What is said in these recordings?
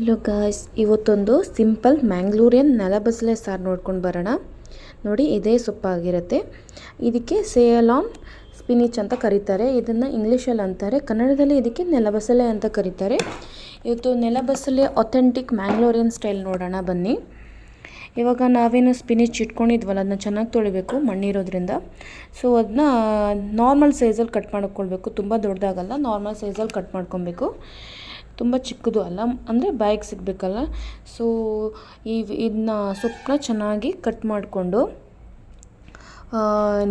Hello guys ಇವತ್ತೊಂದು simple Mangalorean ನೆಲಬಸಳೆ ಸಾರು ನೋಡ್ಕೊಂಡು ಬರೋಣ. ನೋಡಿ, ಇದೇ ಸೊಪ್ಪಾಗಿರುತ್ತೆ ಇದಕ್ಕೆ ಸೇಲಾನ್ ಸ್ಪಿನಿಚ್ ಅಂತ ಕರೀತಾರೆ. ಇದನ್ನು ಇಂಗ್ಲೀಷಲ್ಲಿ ಅಂತಾರೆ. ಕನ್ನಡದಲ್ಲಿ ಇದಕ್ಕೆ ನೆಲಬಸಳೆ ಅಂತ ಕರೀತಾರೆ. ಇವತ್ತು ನೆಲಬಸಳೆ ಅಥೆಂಟಿಕ್ ಮ್ಯಾಂಗ್ಳೂರಿಯನ್ ಸ್ಟೈಲ್ ನೋಡೋಣ ಬನ್ನಿ. ಇವಾಗ ನಾವೇನು ಸ್ಪಿನಿಚ್ ಇಟ್ಕೊಂಡಿದ್ವಲ್ಲ ಅದನ್ನ ಚೆನ್ನಾಗಿ ತೊಳಿಬೇಕು ಮಣ್ಣಿರೋದ್ರಿಂದ ಸೊ ಅದನ್ನ ನಾರ್ಮಲ್ ಸೈಜಲ್ಲಿ ಕಟ್ ಮಾಡ್ಕೊಳ್ಬೇಕು. ತುಂಬ ದೊಡ್ಡದಾಗಲ್ಲ ನಾರ್ಮಲ್ ಸೈಜಲ್ಲಿ ಕಟ್ ಮಾಡ್ಕೊಬೇಕು ತುಂಬ ಚಿಕ್ಕದು ಅಲ್ಲ, ಅಂದರೆ ಬಾಯಿಗೆ ಸಿಗಬೇಕಲ್ಲ. ಸೊ ಈ ಇದನ್ನ ಸೊಪ್ಪನ್ನ ಚೆನ್ನಾಗಿ ಕಟ್ ಮಾಡಿಕೊಂಡು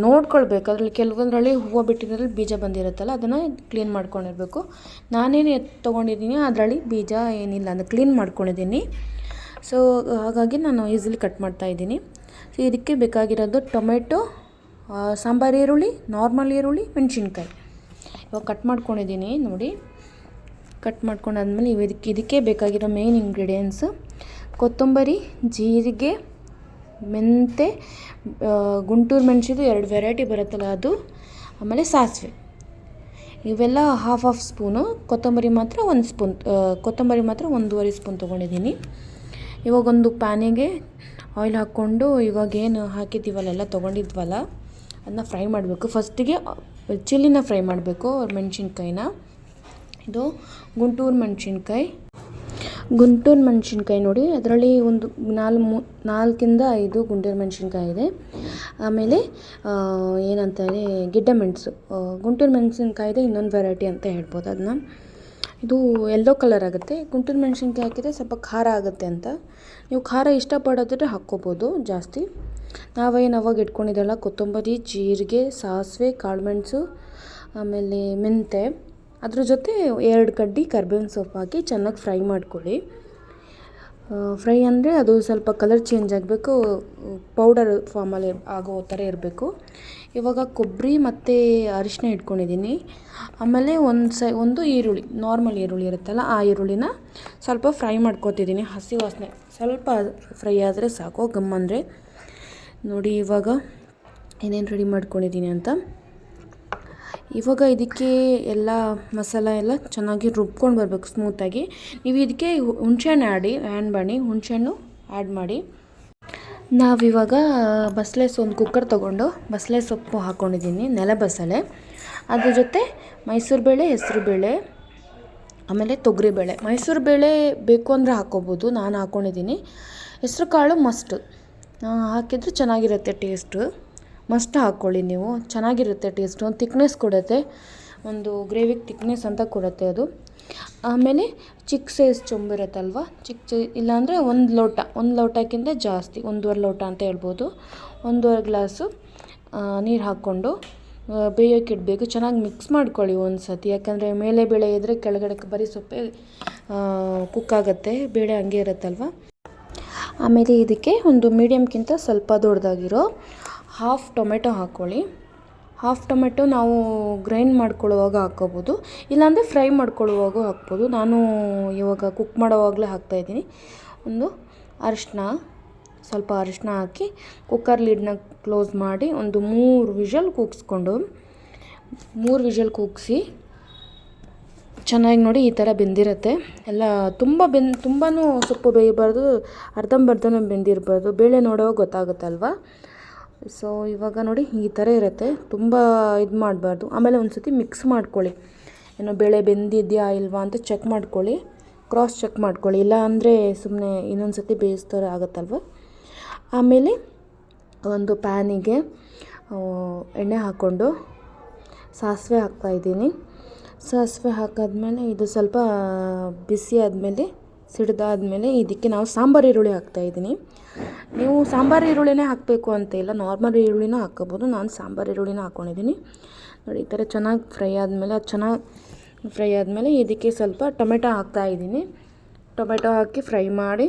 ನೋಡ್ಕೊಳ್ಬೇಕು. ಅದರಲ್ಲಿ ಕೆಲವೊಂದರಲ್ಲಿ ಹೂವು ಬಿಟ್ಟಿದ್ರಲ್ಲಿ ಬೀಜ ಬಂದಿರುತ್ತಲ್ಲ, ಅದನ್ನು ಕ್ಲೀನ್ ಮಾಡ್ಕೊಂಡಿರಬೇಕು. ನಾನೇನು ತೊಗೊಂಡಿದ್ದೀನಿ, ಅದರಲ್ಲಿ ಬೀಜ ಏನಿಲ್ಲ ಅಂದರೆ ಕ್ಲೀನ್ ಮಾಡ್ಕೊಂಡಿದ್ದೀನಿ. ಸೊ ಹಾಗಾಗಿ ನಾನು ಈಸಿಲಿ ಕಟ್ ಮಾಡ್ತಾ ಇದ್ದೀನಿ. ಸೊ ಇದಕ್ಕೆ ಬೇಕಾಗಿರೋದು ಟೊಮೆಟೊ ಸಾಂಬಾರು, ಈರುಳ್ಳಿ ನಾರ್ಮಲ್ ಈರುಳ್ಳಿ, ಮೆಣಸಿನ್ಕಾಯಿ. ಇವಾಗ ಕಟ್ ಮಾಡ್ಕೊಂಡಿದ್ದೀನಿ, ನೋಡಿ. ಕಟ್ ಮಾಡ್ಕೊಂಡಾದ್ಮೇಲೆ ಇವು ಇದಕ್ಕೆ ಇದಕ್ಕೆ ಬೇಕಾಗಿರೋ ಮೇನ್ ಇಂಗ್ರೀಡಿಯೆಂಟ್ಸು ಕೊತ್ತಂಬರಿ, ಜೀರಿಗೆ, ಮೆಂತೆ ಗುಂಟೂರು ಮೆಣಸಿದು ಎರಡು ವೆರೈಟಿ ಬರುತ್ತಲ್ಲ ಅದು. ಆಮೇಲೆ ಸಾಸಿವೆ. ಇವೆಲ್ಲ ಹಾಫ್ ಆಫ್ ಸ್ಪೂನು ಕೊತ್ತಂಬರಿ ಮಾತ್ರ ಒಂದು ಸ್ಪೂನ್ ಕೊತ್ತಂಬರಿ ಮಾತ್ರ ಒಂದೂವರೆ ಸ್ಪೂನ್ ತೊಗೊಂಡಿದ್ದೀನಿ. ಇವಾಗೊಂದು ಪ್ಯಾನಿಗೆ ಆಯಿಲ್ ಹಾಕ್ಕೊಂಡು ಇವಾಗೇನು ಹಾಕಿದ್ದೀವಲ್ಲ, ಎಲ್ಲ ತೊಗೊಂಡಿದ್ವಲ್ಲ ಅದನ್ನ ಫ್ರೈ ಮಾಡಬೇಕು. ಫಸ್ಟಿಗೆ ಚಿಲ್ಲಿನ ಫ್ರೈ ಮಾಡಬೇಕು ಮೆಣಸಿನ್ಕಾಯಿನ. ಇದು ಗುಂಟೂರು ಮೆಣಸಿನ್ಕಾಯಿ. ಗುಂಟೂರು ಮೆಣಸಿನ್ಕಾಯಿ ನೋಡಿ, ಅದರಲ್ಲಿ ಒಂದು ನಾಲ್ಕು ಮೂ, ನಾಲ್ಕಿಂದ ಐದು ಗುಂಟೂರು ಮೆಣಸಿನ್ಕಾಯಿ ಇದೆ. ಆಮೇಲೆ ಏನಂತಾರೆ ಗಿಡ್ಡ ಮೆಣಸು. ಗುಂಟೂರು ಮೆಣಸಿನ್ಕಾಯಿದೆ ಇನ್ನೊಂದು ವೆರೈಟಿ ಅಂತ ಹೇಳ್ಬೋದು ಅದನ್ನ. ಇದು ಎಲ್ಲೋ ಕಲರ್ ಆಗುತ್ತೆ. ಗುಂಟೂರು ಮೆಣಸಿನ್ಕಾಯಿ ಹಾಕಿದರೆ ಸ್ವಲ್ಪ ಖಾರ ಆಗುತ್ತೆ ಅಂತ. ನೀವು ಖಾರ ಇಷ್ಟಪಡೋದ್ರೆ ಹಾಕ್ಕೋಬೋದು ಜಾಸ್ತಿ. ನಾವೇನು ಅವಾಗ ಇಟ್ಕೊಂಡಿದ್ದಲ್ಲ ಕೊತ್ತಂಬರಿ, ಜೀರಿಗೆ, ಸಾಸಿವೆ ಕಾಳುಮೆಣಸು ಆಮೇಲೆ ಮೆಂತೆ ಅದ್ರ ಜೊತೆ ಎರಡು ಕಡ್ಡಿ ಕರ್ಬೇವಿನ ಸೊಪ್ಪು ಹಾಕಿ ಚೆನ್ನಾಗಿ ಫ್ರೈ ಮಾಡ್ಕೊಳ್ಳಿ. ಫ್ರೈ ಅಂದರೆ ಅದು ಸ್ವಲ್ಪ ಕಲರ್ ಚೇಂಜ್ ಆಗಬೇಕು, ಪೌಡರ್ ಫಾರ್ಮಲ್ಲಿ ಆಗೋ ಥರ ಇರಬೇಕು. ಇವಾಗ ಕೊಬ್ಬರಿ ಮತ್ತು ಅರಿಶಿನ ಇಟ್ಕೊಂಡಿದ್ದೀನಿ. ಆಮೇಲೆ ಒಂದು ಸೈ, ಒಂದು ಈರುಳ್ಳಿ, ನಾರ್ಮಲ್ ಈರುಳ್ಳಿ ಇರುತ್ತಲ್ಲ ಆ ಈರುಳ್ಳಿನ ಸ್ವಲ್ಪ ಫ್ರೈ ಮಾಡ್ಕೊತಿದ್ದೀನಿ, ಹಸಿ ವಾಸನೆ. ಸ್ವಲ್ಪ ಫ್ರೈ ಆದರೆ ಸಾಕು ಗಮ್ಮಂದರೆ ನೋಡಿ ಇವಾಗ ಏನೇನು ರೆಡಿ ಮಾಡ್ಕೊಂಡಿದ್ದೀನಿ ಅಂತ. ಇವಾಗ ಇದಕ್ಕೆ ಎಲ್ಲ ಮಸಾಲ ಎಲ್ಲ ಚೆನ್ನಾಗಿ ರುಬ್ಕೊಂಡು ಬರಬೇಕು ಸ್ಮೂತಾಗಿ ನೀವು ಇದಕ್ಕೆ ಹುಣ್ಸೆಹಣ್ಣು ಆಡಿ ಆ್ಯಂಡ್ ಮಾಡಿ, ಹುಣ್ಸೆಹಣ್ಣು ಆ್ಯಡ್ ಮಾಡಿ. ನಾವಿವಾಗ ಬಸಳೆ ಒಂದು ಕುಕ್ಕರ್ ತೊಗೊಂಡು ಬಸಳೆ ಸೊಪ್ಪು ಹಾಕ್ಕೊಂಡಿದ್ದೀನಿ ನೆಲ ಬಸಳೆ. ಅದ್ರ ಜೊತೆ ಮೈಸೂರು ಬೇಳೆ, ಹೆಸರು ಬೇಳೆ, ಆಮೇಲೆ ತೊಗರಿ ಬೇಳೆ. ಮೈಸೂರು ಬೇಳೆ ಬೇಕು ಅಂದರೆ ಹಾಕ್ಕೋಬೋದು ನಾನು ಹಾಕ್ಕೊಂಡಿದ್ದೀನಿ ಹೆಸ್ರು ಕಾಳು ಮಸ್ಟು ಹಾಕಿದರೆ ಚೆನ್ನಾಗಿರುತ್ತೆ ಟೇಸ್ಟು ಮಸ್ಟ್ ಹಾಕ್ಕೊಳ್ಳಿ ನೀವು. ಚೆನ್ನಾಗಿರುತ್ತೆ ಟೇಸ್ಟು ಒಂದು ತಿಕ್ನೆಸ್ ಕೊಡುತ್ತೆ. ಒಂದು ಗ್ರೇವಿಗೆ ತಿಕ್ನೆಸ್ ಅಂತ ಕೊಡುತ್ತೆ ಅದು. ಆಮೇಲೆ ಚಿಕ್ಕ ಸೈಜ್ ಚೊಂಬಿರುತ್ತಲ್ವ ಚಿಕ್ಕ ಇಲ್ಲಾಂದರೆ ಒಂದು ಲೋಟ. ಒಂದು ಲೋಟಕ್ಕಿಂತ ಜಾಸ್ತಿ, ಒಂದೂವರೆ ಲೋಟ ಅಂತ ಹೇಳ್ಬೋದು. ಒಂದೂವರೆ ಗ್ಲಾಸು ನೀರು ಹಾಕ್ಕೊಂಡು ಬೇಯೋಕೆ ಇಡಬೇಕು. ಚೆನ್ನಾಗಿ ಮಿಕ್ಸ್ ಮಾಡ್ಕೊಳ್ಳಿ ಒಂದು ಸತಿ ಯಾಕಂದರೆ ಮೇಲೆ ಬೇಳೆ ಇದ್ದರೆ ಕೆಳಗಡೆ ಬರೀ ಸೊಪ್ಪೆ ಕುಕ್ ಆಗುತ್ತೆ. ಬೇಳೆ ಹಂಗೆ ಇರುತ್ತಲ್ವ? ಆಮೇಲೆ ಇದಕ್ಕೆ ಒಂದು ಮೀಡಿಯಮ್ಗಿಂತ ಸ್ವಲ್ಪ ದೊಡ್ಡದಾಗಿರೋ ಹಾಫ್ ಟೊಮೆಟೊ ಹಾಕ್ಕೊಳ್ಳಿ ಹಾಫ್ ಟೊಮೆಟೊ ನಾವು ಗ್ರೈಂಡ್ ಮಾಡ್ಕೊಳ್ಳುವಾಗ ಹಾಕ್ಕೋಬೋದು. ಇಲ್ಲಾಂದರೆ ಫ್ರೈ ಮಾಡ್ಕೊಳ್ಳುವಾಗ ಹಾಕ್ಬೋದು. ನಾನು ಇವಾಗ ಕುಕ್ ಮಾಡೋವಾಗಲೇ ಹಾಕ್ತಾಯಿದ್ದೀನಿ ಒಂದು ಅರಿಶಿನ ಸ್ವಲ್ಪ ಅರಿಶಿನ ಹಾಕಿ ಕುಕ್ಕರ್ ಲಿಡ್ನ ಕ್ಲೋಸ್ ಮಾಡಿ ಒಂದು ಮೂರು ವಿಷಲ್ ಕೂಗಿಸ್ಕೊಂಡು, ಮೂರು ವಿಷಲ್ ಕೂಗಿಸಿ, ಚೆನ್ನಾಗಿ ನೋಡಿ ಈ ಥರ ಬೆಂದಿರುತ್ತೆ. ಎಲ್ಲ ತುಂಬ ಬೆನ್ ತುಂಬಾ ಸೊಪ್ಪು ಬೇಯಬಾರ್ದು, ಅರ್ಧಂಬರ್ಧನೂ ಬೆಂದಿರಬಾರ್ದು. ಬೇಳೆ ನೋಡೋವಾಗ ಗೊತ್ತಾಗುತ್ತಲ್ವ? ಸೊ ಇವಾಗ ನೋಡಿ ಈ ಥರ ಇರುತ್ತೆ. ತುಂಬ ಇದು ಮಾಡಬಾರ್ದು. ಆಮೇಲೆ ಒಂದು ಸತಿ ಮಿಕ್ಸ್ ಮಾಡ್ಕೊಳ್ಳಿ. ಏನೋ ಬೇಳೆ ಬೆಂದಿದೆಯಾ ಇಲ್ವಾ ಅಂತ ಚೆಕ್ ಮಾಡ್ಕೊಳ್ಳಿ. ಕ್ರಾಸ್ ಚೆಕ್ ಮಾಡ್ಕೊಳ್ಳಿ. ಇಲ್ಲ ಅಂದರೆ ಸುಮ್ಮನೆ ಇನ್ನೊಂದು ಸತಿ ಬೇಯಿಸ್ತಾರೆ ಆಗುತ್ತಲ್ವ? ಆಮೇಲೆ ಒಂದು ಪ್ಯಾನಿಗೆ ಎಣ್ಣೆ ಹಾಕ್ಕೊಂಡು ಸಾಸಿವೆ ಹಾಕ್ತಾಯಿದ್ದೀನಿ ಸಾಸಿವೆ ಹಾಕಾದ್ಮೇಲೆ ಇದು ಸ್ವಲ್ಪ ಬಿಸಿ ಆದಮೇಲೆ, ಸಿಡಿದಾದ್ಮೇಲೆ ಇದಕ್ಕೆ ನಾವು ಸಾಂಬಾರು ಈರುಳ್ಳಿ ಹಾಕ್ತಾಯಿದ್ದೀನಿ ನೀವು ಸಾಂಬಾರು ಈರುಳ್ಳಿನೇ ಹಾಕಬೇಕು ಅಂತ ಇಲ್ಲ ನಾರ್ಮಲ್ ಈರುಳ್ಳಿನೂ ಹಾಕ್ಕೋಬೋದು ನಾನು ಸಾಂಬಾರು ಈರುಳ್ಳಿನ ಹಾಕ್ಕೊಂಡಿದ್ದೀನಿ ನೋಡಿ, ಈ ಥರ ಚೆನ್ನಾಗಿ ಫ್ರೈ ಆದಮೇಲೆ, ಅದು ಚೆನ್ನಾಗಿ ಫ್ರೈ ಆದಮೇಲೆ ಇದಕ್ಕೆ ಸ್ವಲ್ಪ ಟೊಮೆಟೊ ಹಾಕ್ತಾಯಿದ್ದೀನಿ ಟೊಮೆಟೊ ಹಾಕಿ ಫ್ರೈ ಮಾಡಿ.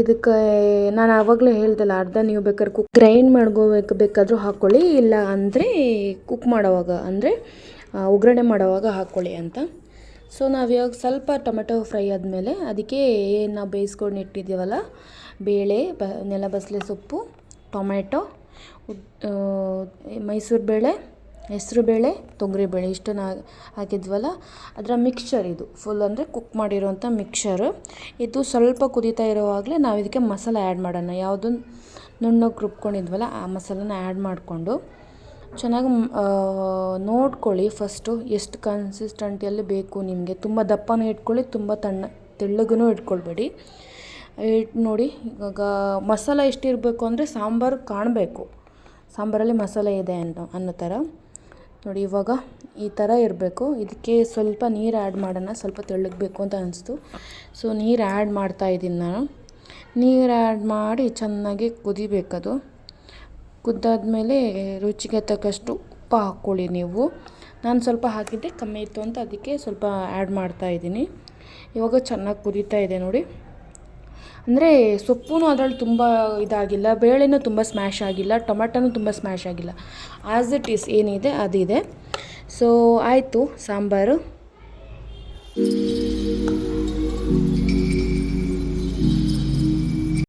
ಇದಕ್ಕೆ ನಾನು ಆವಾಗಲೇ ಹೇಳ್ದಲ್ಲ ಅರ್ಧ ನೀವು ಬೇಕಾದ್ರೆ ಕುಕ್ ಗ್ರೈಂಡ್ ಮಾಡ್ಕೋಬೇಕು ಬೇಕಾದರೂ ಹಾಕ್ಕೊಳ್ಳಿ ಇಲ್ಲ ಅಂದರೆ ಕುಕ್ ಮಾಡೋವಾಗ, ಅಂದರೆ ಒಗ್ಗರಣೆ ಮಾಡೋವಾಗ ಹಾಕ್ಕೊಳ್ಳಿ ಅಂತ. ಸೊ ನಾವು ಇವಾಗ ಸ್ವಲ್ಪ ಟೊಮೆಟೊ ಫ್ರೈ ಆದಮೇಲೆ ಅದಕ್ಕೆ ಏನು ನಾವು ಬೇಯಿಸ್ಕೊಂಡು ಇಟ್ಟಿದ್ದೀವಲ್ಲ, ಬೇಳೆ, ಬ, ನೆಲ ಬಸಳೆ ಸೊಪ್ಪು, ಟೊಮೆಟೊ ಮೈಸೂರು ಬೇಳೆ, ಹೆಸರು ಬೇಳೆ, ತೊಗರಿ ತೊಗರಿಬೇಳೆ ಇಷ್ಟನ್ನು ಹಾಕಿದ್ವಲ್ಲ, ಅದರ ಮಿಕ್ಸ್ಚರ್ ಇದು. ಫುಲ್ ಅಂದರೆ ಕುಕ್ ಮಾಡಿರೋಂಥ ಮಿಕ್ಸ್ಚರು ಇದು ಸ್ವಲ್ಪ ಕುದೀತಾ ಇರೋವಾಗಲೇ ನಾವು ಇದಕ್ಕೆ ಮಸಾಲೆ ಆ್ಯಡ್ ಮಾಡೋಣ. ಯಾವುದನ್ನು ನುಣ್ಣಗೆ ರುಬ್ಕೊಂಡಿದ್ವಲ್ಲ, ಆ ಮಸಾಲನ ಆ್ಯಡ್ ಮಾಡಿಕೊಂಡು. ಚೆನ್ನಾಗಿ ನೋಡ್ಕೊಳ್ಳಿ ಫಸ್ಟು ಎಷ್ಟು ಕನ್ಸಿಸ್ಟೆಂಟಿಯಲ್ಲಿ ಬೇಕು ನಿಮಗೆ. ತುಂಬ ದಪ್ಪನೂ ಇಟ್ಕೊಳ್ಳಿ, ತುಂಬ ತಣ್ಣ ತೆಳ್ಳಗೂ ಇಟ್ಕೊಳ್ಬೇಡಿ. ಇಟ್ಟು ನೋಡಿ, ಇವಾಗ ಮಸಾಲ ಎಷ್ಟಿರಬೇಕು ಅಂದರೆ ಸಾಂಬಾರು ಕಾಣಬೇಕು. ಸಾಂಬಾರಲ್ಲಿ ಮಸಾಲೆ ಇದೆ ಅನ್ನೋ ಅನ್ನೋ ಥರ. ನೋಡಿ, ಇವಾಗ ಈ ಥರ ಇರಬೇಕು. ಇದಕ್ಕೆ ಸ್ವಲ್ಪ ನೀರು ಆ್ಯಡ್ ಮಾಡೋಣ, ಸ್ವಲ್ಪ ತೆಳ್ಳಗೆ ಬೇಕು ಅಂತ ಅನಿಸ್ತು. ಸೊ ನೀರು ಆ್ಯಡ್ ಮಾಡ್ತಾ ಇದ್ದೀನಿ ನಾನು. ನೀರು ಆ್ಯಡ್ ಮಾಡಿ ಚೆನ್ನಾಗಿ ಕುದಿಬೇಕದು. ಕುದ್ದಾದ್ಮೇಲೆ ರುಚಿಗೆ ತಕ್ಕಷ್ಟು ಉಪ್ಪು ಹಾಕ್ಕೊಳ್ಳಿ ನೀವು. ನಾನು ಸ್ವಲ್ಪ ಹಾಕಿದ್ದೆ, ಕಮ್ಮಿ ಇತ್ತು ಅಂತ ಅದಕ್ಕೆ ಸ್ವಲ್ಪ ಆ್ಯಡ್ ಮಾಡ್ತಾ ಇದ್ದೀನಿ. ಇವಾಗ ಚೆನ್ನಾಗಿ ಕುದೀತಾ ಇದೆ ನೋಡಿ. ಅಂದರೆ ಸೊಪ್ಪು ಅದರಲ್ಲಿ ತುಂಬ ಇದಾಗಿಲ್ಲ, ಬೇಳೆನೂ ತುಂಬ ಸ್ಮ್ಯಾಶ್ ಆಗಿಲ್ಲ, ಟೊಮೆಟೊನೂ ತುಂಬ ಸ್ಮ್ಯಾಶ್ ಆಗಿಲ್ಲ. ಆ್ಯಸ್ ಇಟ್ ಈಸ್ ಏನಿದೆ, ಅದಿದೆ. ಸೊ ಆಯಿತು, ಸಾಂಬಾರು.